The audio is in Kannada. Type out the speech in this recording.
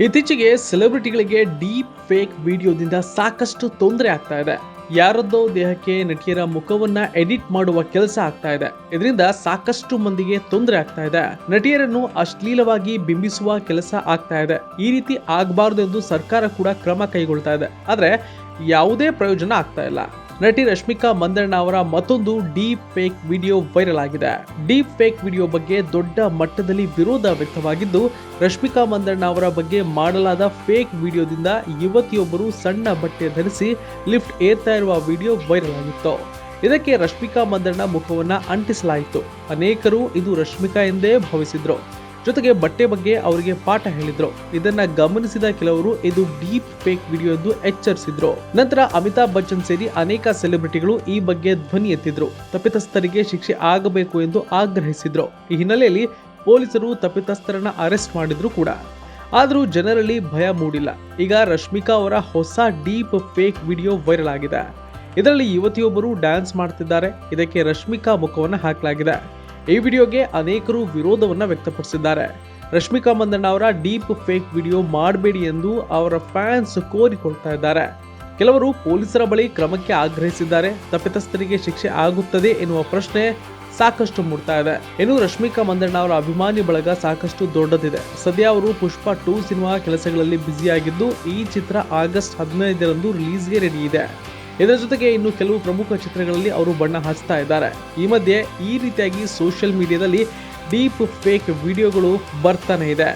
ಇತ್ತೀಚೆಗೆ ಸೆಲೆಬ್ರಿಟಿಗಳಿಗೆ ಡೀಪ್ ಫೇಕ್ ವಿಡಿಯೋದಿಂದ ಸಾಕಷ್ಟು ತೊಂದರೆ ಆಗ್ತಾ ಇದೆ. ಯಾರದ್ದೋ ದೇಹಕ್ಕೆ ನಟಿಯರ ಮುಖವನ್ನ ಎಡಿಟ್ ಮಾಡುವ ಕೆಲಸ ಆಗ್ತಾ ಇದೆ. ಇದರಿಂದ ಸಾಕಷ್ಟು ಮಂದಿಗೆ ತೊಂದರೆ ಆಗ್ತಾ ಇದೆ. ನಟಿಯರನ್ನು ಅಶ್ಲೀಲವಾಗಿ ಬಿಂಬಿಸುವ ಕೆಲಸ ಆಗ್ತಾ ಇದೆ. ಈ ರೀತಿ ಆಗಬಾರದು ಎಂದು ಸರ್ಕಾರ ಕೂಡ ಕ್ರಮ ಕೈಗೊಳ್ತಾ ಇದೆ. ಆದರೆ ಯಾವುದೇ ಪ್ರಯೋಜನ ಆಗ್ತಾ ಇಲ್ಲ. ನಟಿ ರಶ್ಮಿಕಾ ಮಂದಣ್ಣ ಅವರ ಮತ್ತೊಂದು ಡೀಪ್ ಫೇಕ್ ವಿಡಿಯೋ ವೈರಲ್ ಆಗಿದೆ. ಡೀಪ್ ಫೇಕ್ ವಿಡಿಯೋ ಬಗ್ಗೆ ದೊಡ್ಡ ಮಟ್ಟದಲ್ಲಿ ವಿರೋಧ ವ್ಯಕ್ತವಾಗಿದ್ದು, ರಶ್ಮಿಕಾ ಮಂದಣ್ಣ ಅವರ ಬಗ್ಗೆ ಮಾಡಲಾದ ಫೇಕ್ ವಿಡಿಯೋದಿಂದ ಯುವತಿಯೊಬ್ಬರು ಸಣ್ಣ ಬಟ್ಟೆ ಧರಿಸಿ ಲಿಫ್ಟ್ ಏರ್ತಾ ಇರುವ ವಿಡಿಯೋ ವೈರಲ್ ಆಗಿತ್ತು. ಇದಕ್ಕೆ ರಶ್ಮಿಕಾ ಮಂದಣ್ಣ ಮುಖವನ್ನು ಅಂಟಿಸಲಾಯಿತು. ಅನೇಕರು ಇದು ರಶ್ಮಿಕಾ ಎಂದೇ ಭಾವಿಸಿದ್ರು. ಜೊತೆಗೆ ಬಟ್ಟೆ ಬಗ್ಗೆ ಅವರಿಗೆ ಪಾಠ ಹೇಳಿದ್ರು. ಇದನ್ನ ಗಮನಿಸಿದ ಕೆಲವರು ಇದು ಡೀಪ್ ಫೇಕ್ ವಿಡಿಯೋ ಎಂದು ಎಚ್ಚರಿಸಿದ್ರು. ನಂತರ ಅಮಿತಾಬ್ ಬಚ್ಚನ್ ಸೇರಿ ಅನೇಕ ಸೆಲೆಬ್ರಿಟಿಗಳು ಈ ಬಗ್ಗೆ ಧ್ವನಿ ಎತ್ತಿದ್ರು. ತಪ್ಪಿತಸ್ಥರಿಗೆ ಶಿಕ್ಷೆ ಆಗಬೇಕು ಎಂದು ಆಗ್ರಹಿಸಿದ್ರು. ಈ ಹಿನ್ನೆಲೆಯಲ್ಲಿ ಪೊಲೀಸರು ತಪ್ಪಿತಸ್ಥರನ್ನ ಅರೆಸ್ಟ್ ಮಾಡಿದ್ರು ಕೂಡ. ಆದರೂ ಜನರಲ್ಲಿ ಭಯ ಮೂಡಿಲ್ಲ. ಈಗ ರಶ್ಮಿಕಾ ಅವರ ಹೊಸ ಡೀಪ್ ಫೇಕ್ ವಿಡಿಯೋ ವೈರಲ್ ಆಗಿದೆ. ಇದರಲ್ಲಿ ಯುವತಿಯೊಬ್ಬರು ಡ್ಯಾನ್ಸ್ ಮಾಡ್ತಿದ್ದಾರೆ. ಇದಕ್ಕೆ ರಶ್ಮಿಕಾ ಮುಖವನ್ನು ಹಾಕಲಾಗಿದೆ. ಈ ವಿಡಿಯೋಗೆ ಅನೇಕರು ವಿರೋಧವನ್ನ ವ್ಯಕ್ತಪಡಿಸಿದ್ದಾರೆ. ರಶ್ಮಿಕಾ ಮಂದಣ್ಣ ಅವರ ಡೀಪ್ ಫೇಕ್ ವಿಡಿಯೋ ಮಾಡಬೇಡಿ ಎಂದು ಅವರ ಫ್ಯಾನ್ಸ್ ಕೋರಿಕೊಳ್ತಾ ಇದ್ದಾರೆ. ಕೆಲವರು ಪೊಲೀಸರ ಬಳಿ ಕ್ರಮಕ್ಕೆ ಆಗ್ರಹಿಸಿದ್ದಾರೆ. ತಪ್ಪಿತಸ್ಥರಿಗೆ ಶಿಕ್ಷೆ ಆಗುತ್ತದೆ ಎನ್ನುವ ಪ್ರಶ್ನೆ ಸಾಕಷ್ಟು ಮೂಡ್ತಾ ಇದೆ. ಇನ್ನು ರಶ್ಮಿಕಾ ಮಂದಣ್ಣ ಅವರ ಅಭಿಮಾನಿ ಬಳಗ ಸಾಕಷ್ಟು ದೊಡ್ಡದಿದೆ. ಸದ್ಯ ಅವರು ಪುಷ್ಪ ಟೂ ಸಿನಿಮಾ ಕೆಲಸಗಳಲ್ಲಿ ಬ್ಯುಸಿಯಾಗಿದ್ದು, ಈ ಚಿತ್ರ ಆಗಸ್ಟ್ ಹದಿನೈದರಂದು ರಿಲೀಸ್ಗೆ ರೆಡಿ ಇದೆ. ಇದರ ಜೊತೆಗೆ ಇನ್ನು ಕೆಲವು ಪ್ರಮುಖ ಚಿತ್ರಗಳಲ್ಲಿ ಅವರು ಬಣ್ಣ ಹಚ್ತಾ ಇದ್ದಾರೆ. ಈ ಮಧ್ಯೆ ಈ ರೀತಿಯಾಗಿ ಸೋಷಿಯಲ್ ಮೀಡಿಯಾದಲ್ಲಿ ಡೀಪ್ ಫೇಕ್ ವಿಡಿಯೋಗಳು ಬರ್ತಾನೆ ಇದೆ.